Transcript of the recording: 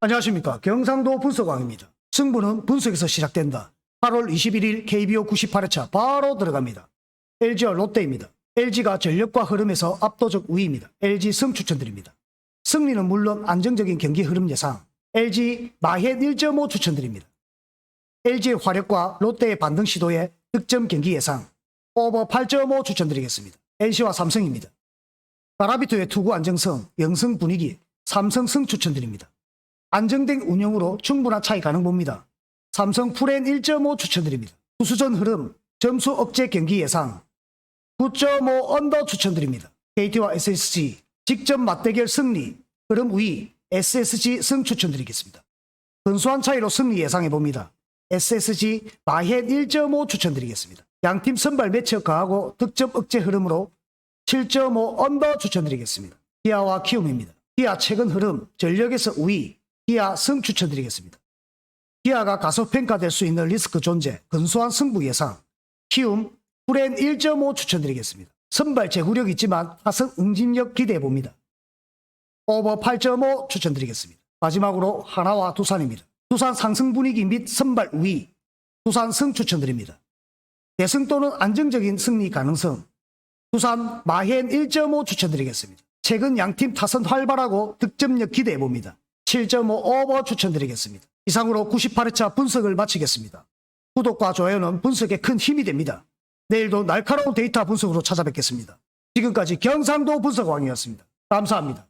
안녕하십니까. 경상도 분석왕입니다. 승부는 분석에서 시작된다. 8월 21일 KBO 98회차 바로 들어갑니다. LG와 롯데입니다. LG가 전력과 흐름에서 압도적 우위입니다. LG 승 추천드립니다. 승리는 물론 안정적인 경기 흐름 예상. LG 마헷 1.5 추천드립니다. LG의 화력과 롯데의 반등 시도에 득점 경기 예상. 오버 8.5 추천드리겠습니다. NC와 삼성입니다. 가라비토의 투구 안정성, 영승 분위기, 삼성 승 추천드립니다. 안정된 운영으로 충분한 차이 가능 봅니다. 삼성 풀엔 1.5 추천드립니다. 투수전 흐름, 점수 억제 경기 예상, 9.5 언더 추천드립니다. KT와 SSG, 직접 맞대결 승리, 흐름 우위, SSG 승 추천드리겠습니다. 근소한 차이로 승리 예상해 봅니다. SSG 마헷 1.5 추천드리겠습니다. 양팀 선발 매치업 가하고 득점 억제 흐름으로 7.5 언더 추천드리겠습니다. 기아와 키움입니다. 기아 최근 흐름, 전력에서 우위, 기아 승 추천드리겠습니다. 기아가 가속 평가될 수 있는 리스크 존재, 근소한 승부 예상, 키움, 프렌 1.5 추천드리겠습니다. 선발 제구력 있지만 타석 응집력 기대해 봅니다. 오버 8.5 추천드리겠습니다. 마지막으로 하나와 두산입니다. 두산 상승 분위기 및 선발 우위, 두산 승 추천드립니다. 대승 또는 안정적인 승리 가능성, 두산 마헨 1.5 추천드리겠습니다. 최근 양팀 타선 활발하고 득점력 기대해 봅니다. 7.5 오버 추천드리겠습니다. 이상으로 98회차 분석을 마치겠습니다. 구독과 좋아요는 분석에 큰 힘이 됩니다. 내일도 날카로운 데이터 분석으로 찾아뵙겠습니다. 지금까지 경상도 분석왕이었습니다. 감사합니다.